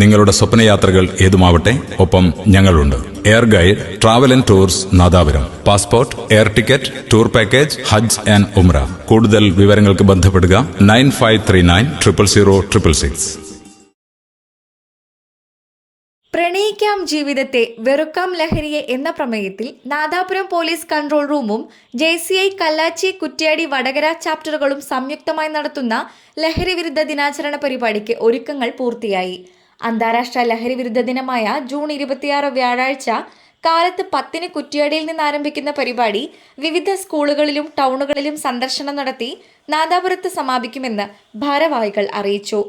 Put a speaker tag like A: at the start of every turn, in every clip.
A: നിങ്ങളുടെ സ്വപ്നയാത്രകൾ ഏതുമാവട്ടെ ഒപ്പം ഞങ്ങളുണ്ട്. Air guide travel and tours Nadapuram. Passport air ticket tour package Hajj and ഉംറ കൂടുതൽ വിവരങ്ങൾക്ക് ബന്ധപ്പെടുക nine five three nine triple zero triple six.
B: പ്രണയിക്കാം ജീവിതത്തെ വെറുക്കാം ലഹരിയെ എന്ന പ്രമേയത്തിൽ നാദാപുരം പോലീസ് കൺട്രോൾ റൂമും J C I Kallachi Kuttiady Vadakara ചാപ്റ്ററുകളും സംയുക്തമായി നടത്തുന്ന ലഹരി വിരുദ്ധ ദിനാചരണ പരിപാടിക്ക് ഒരുക്കങ്ങൾ പൂർത്തിയായി. അന്താരാഷ്ട്ര ലഹരി വിരുദ്ധ ദിനമായ ജൂൺ ഇരുപത്തിയാറ് വ്യാഴാഴ്ച കാലത്ത് പത്തിന് കുറ്റ്യാടിയിൽ നിന്ന് ആരംഭിക്കുന്ന പരിപാടി വിവിധ സ്കൂളുകളിലും ടൗണുകളിലും സന്ദർശനം നടത്തി നാദാപുരത്ത് സമാപിക്കുമെന്ന് ഭാരവാഹികൾ അറിയിച്ചു.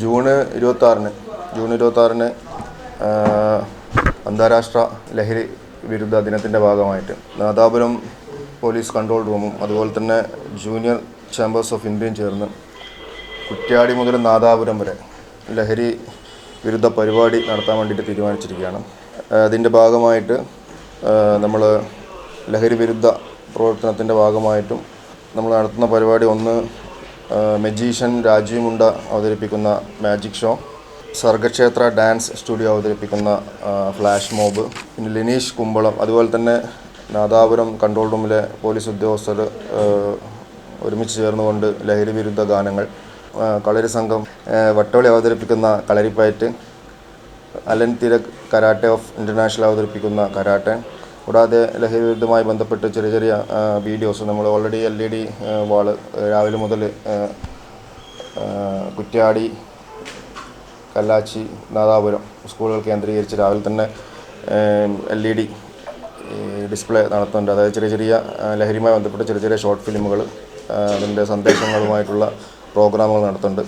C: ജൂണ് ഇരുപത്തി ആറിന് ജൂൺ ഇരുപത്തി ആറിന് അന്താരാഷ്ട്ര ലഹരി വിരുദ്ധ ദിനത്തിന്റെ ഭാഗമായിട്ട് നാദാപുരം പോലീസ് കൺട്രോൾ റൂമും അതുപോലെ തന്നെ ജൂനിയർ ചേംബേഴ്സ് ഓഫ് ഇന്ത്യയും ചേർന്ന് കുറ്റ്യാടി മുതൽ നാദാപുരം വരെ ലഹരി വിരുദ്ധ പരിപാടി നടത്താൻ വേണ്ടിയിട്ട് തീരുമാനിച്ചിരിക്കുകയാണ്. അതിന്റെ ഭാഗമായിട്ട് നമ്മൾ ലഹരി വിരുദ്ധ പ്രവർത്തനത്തിന്റെ ഭാഗമായിട്ടും നമ്മൾ നടത്തുന്ന പരിപാടി ഒന്ന് മെജീഷ്യൻ രാജീവ് മുണ്ട അവതരിപ്പിക്കുന്ന magic show Sargakshetra dance studio അവതരിപ്പിക്കുന്ന ഫ്ലാഷ് മോബ് പിന്നെ ലിനീഷ് കുമ്പളം അതുപോലെ തന്നെ നാദാപുരം കൺട്രോൾ റൂമിലെ പോലീസ് ഉദ്യോഗസ്ഥർ ഒരുമിച്ച് ചേർന്നുകൊണ്ട് ലഹരി വിരുദ്ധ ഗാനങ്ങൾ കളരി സംഘം വട്ടോളി അവതരിപ്പിക്കുന്ന കളരിപ്പയറ്റ് അലൻ തിര കരാട്ടെ ഓഫ് ഇന്റർനാഷണൽ അവതരിപ്പിക്കുന്ന കരാട്ടെ കൂടാതെ ലഹരി വിരുദ്ധമായി ബന്ധപ്പെട്ട് ചെറിയ ചെറിയ വീഡിയോസ് നമ്മൾ already L E D wall രാവിലെ മുതൽ കുറ്റ്യാടി കല്ലാച്ചി നാദാപുരം സ്കൂളുകൾ കേന്ദ്രീകരിച്ച് രാവിലെ തന്നെ എൽ ഇ ഡി ഡിസ്പ്ലേ നടത്തുന്നുണ്ട്. അതായത് ചെറിയ ചെറിയ ലഹരിയുമായി ബന്ധപ്പെട്ട ചെറിയ ചെറിയ ഷോർട്ട് ഫിലിമുകൾ അതിന്റെ സന്ദേശങ്ങളുമായിട്ടുള്ള പ്രോഗ്രാമുകൾ നടത്തുന്നുണ്ട്.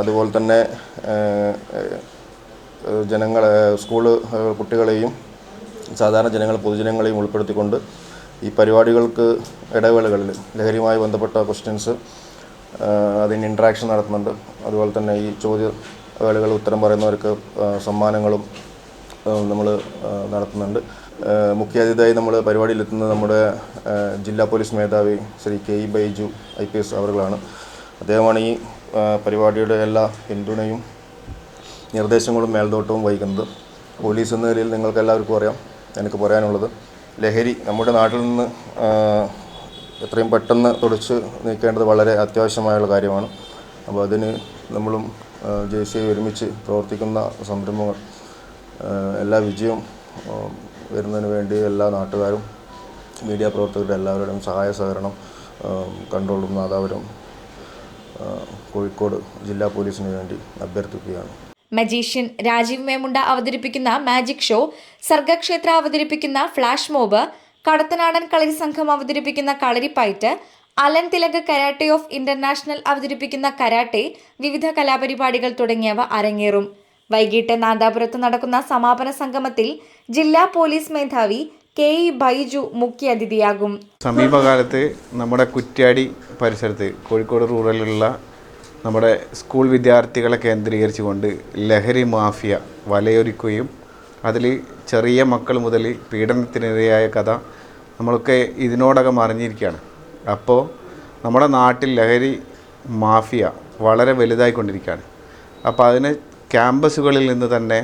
C: അതുപോലെ തന്നെ ജനങ്ങളെ സ്കൂൾ കുട്ടികളെയും സാധാരണ ജനങ്ങൾ പൊതുജനങ്ങളെയും ഉൾപ്പെടുത്തിക്കൊണ്ട് ഈ പരിപാടികൾക്ക് ഇടവേളകളിൽ ലഹരിയുമായി ബന്ധപ്പെട്ട ക്വസ്റ്റ്യൻസ് അതിന് ഇൻട്രാക്ഷൻ നടത്തുന്നുണ്ട്. അതുപോലെ തന്നെ ഈ ചോദ്യ വേളകൾ ഉത്തരം പറയുന്നവർക്ക് സമ്മാനങ്ങളും നമ്മൾ നടത്തുന്നുണ്ട്. മുഖ്യാതിഥിയായി നമ്മൾ പരിപാടിയിലെത്തുന്നത് നമ്മുടെ ജില്ലാ പോലീസ് മേധാവി Shri K E Baiju I P S അവറുകളാണ്. അദ്ദേഹമാണ് ഈ പരിപാടിയുടെ എല്ലാ പിന്തുണയും നിർദ്ദേശങ്ങളും മേൽനോട്ടവും വഹിക്കുന്നത്. പോലീസ് എന്ന നിലയിൽ നിങ്ങൾക്ക് എല്ലാവർക്കും അറിയാം എനിക്ക് പറയാനുള്ളത്. ലഹരി നമ്മുടെ നാട്ടിൽ നിന്ന് എത്രയും പെട്ടെന്ന് തുടച്ച് നീക്കേണ്ടത് വളരെ അത്യാവശ്യമായുള്ള കാര്യമാണ്. അപ്പോൾ അതിന് നമ്മളും ജെ സി ഒരുമിച്ച് പ്രവർത്തിക്കുന്ന സംരംഭങ്ങൾ എല്ലാ വിജയവും വരുന്നതിന് വേണ്ടി എല്ലാ നാട്ടുകാരും മീഡിയ പ്രവർത്തകരുടെ എല്ലാവരുടെയും സഹായ സഹകരണം കണ്ടോളും നാദാപുരം കോഴിക്കോട് ജില്ലാ പോലീസിന് വേണ്ടി അഭ്യർത്ഥിക്കുകയാണ്.
B: മജീഷ്യൻ രാജീവ് മേമുണ്ട അവതരിപ്പിക്കുന്ന മാജിക് ഷോ സർഗക്ഷേത്ര അവതരിപ്പിക്കുന്ന ഫ്ലാഷ് മോബ് കടത്തനാടൻ കളരി സംഘം അവതരിപ്പിക്കുന്ന Kalaripayattu Alan Thilak karate of international അവതരിപ്പിക്കുന്ന കരാട്ടെ വിവിധ കലാപരിപാടികൾ തുടങ്ങിയവ അരങ്ങേറും. വൈകിട്ട് നാദാപുരത്ത് നടക്കുന്ന സമാപന സംഗമത്തിൽ ജില്ലാ പോലീസ് മേധാവി കെ ഇ ബൈജു മുഖ്യാതിഥിയാകും.
D: സമീപകാലത്ത് നമ്മുടെ കുറ്റ്യാടി പരിസരത്ത് കോഴിക്കോട് റൂറലിലുള്ള നമ്മുടെ സ്കൂൾ വിദ്യാർത്ഥികളെ കേന്ദ്രീകരിച്ചുകൊണ്ട് ലഹരി മാഫിയ വലയൊരുക്കുകയും അതിൽ ചെറിയ മക്കൾ മുതൽ പീഡനത്തിനിരയായ കഥ നമ്മളൊക്കെ ഇതിനോടകം അറിഞ്ഞിരിക്കുകയാണ്. അപ്പോൾ നമ്മുടെ നാട്ടിൽ ലഹരി മാഫിയ വളരെ വലുതായിക്കൊണ്ടിരിക്കുകയാണ്. അപ്പോൾ അതിന് ക്യാമ്പസുകളിൽ നിന്ന് തന്നെ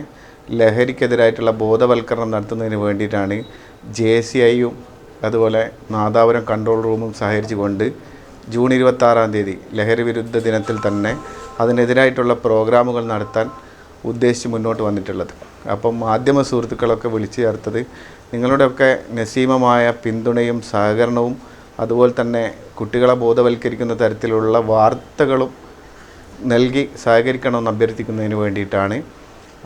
D: ലഹരിക്കെതിരായിട്ടുള്ള ബോധവൽക്കരണം നടത്തുന്നതിന് വേണ്ടിയിട്ടാണ് ജെ സി ഐയും അതുപോലെ നാദാപുരം കൺട്രോൾ റൂമും സഹകരിച്ചുകൊണ്ട് ജൂൺ ഇരുപത്താറാം തീയതി ലഹരി വിരുദ്ധ ദിനത്തിൽ തന്നെ അതിനെതിരായിട്ടുള്ള പ്രോഗ്രാമുകൾ നടത്താൻ ഉദ്ദേശിച്ച് മുന്നോട്ട് വന്നിട്ടുള്ളത്. അപ്പം മാധ്യമ സുഹൃത്തുക്കളൊക്കെ വിളിച്ചു ചേർത്തത് നിങ്ങളുടെയൊക്കെ നസീമമായ പിന്തുണയും സഹകരണവും അതുപോലെ തന്നെ കുട്ടികളെ ബോധവൽക്കരിക്കുന്ന തരത്തിലുള്ള വാർത്തകളും നൽകി സഹകരിക്കണമെന്ന് അഭ്യർത്ഥിക്കുന്നതിന് വേണ്ടിയിട്ടാണ്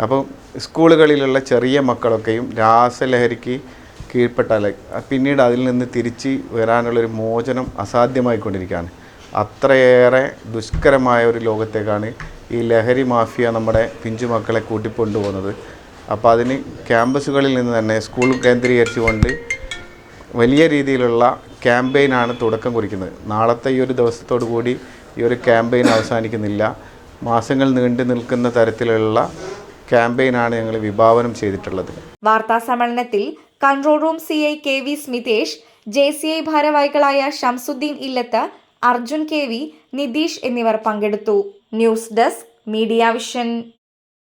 D: അപ്പം സ്കൂളുകളിലുള്ള ചെറിയ മക്കളൊക്കെയും രാസലഹരിക്ക് കീഴ്പ്പെട്ടാൽ പിന്നീട് അതിൽ നിന്ന് തിരിച്ച് വരാനുള്ളൊരു മോചനം അസാധ്യമായിക്കൊണ്ടിരിക്കുകയാണ്. അത്രയേറെ ദുഷ്കരമായ ഒരു ലോകത്തേക്കാണ് ഈ ലഹരി മാഫിയ നമ്മുടെ പിഞ്ചു മക്കളെ കൂട്ടിക്കൊണ്ടുപോകുന്നത്. അപ്പോൾ അതിന് ക്യാമ്പസുകളിൽ നിന്ന് തന്നെ സ്കൂൾ കേന്ദ്രീകരിച്ചുകൊണ്ട് വലിയ രീതിയിലുള്ള ക്യാമ്പയിനാണ് തുടക്കം കുറിക്കുന്നത്. നാളത്തെ ഈ ഒരു ദിവസത്തോടു കൂടി ഈ ഒരു ക്യാമ്പയിൻ അവസാനിക്കുന്നില്ല. മാസങ്ങൾ നീണ്ടു നിൽക്കുന്ന തരത്തിലുള്ള ക്യാമ്പയിനാണ് ഞങ്ങൾ വിഭാവനം ചെയ്തിട്ടുള്ളത്.
B: വാർത്താ സമ്മേളനത്തിൽ control room C I K V Smithesh J C I ഭാരവാഹികളായ ഷംസുദ്ദീൻ ഇല്ലത്ത് അർജുൻ കെ വി നിതീഷ് എന്നിവർ പങ്കെടുത്തു. News desk media vision.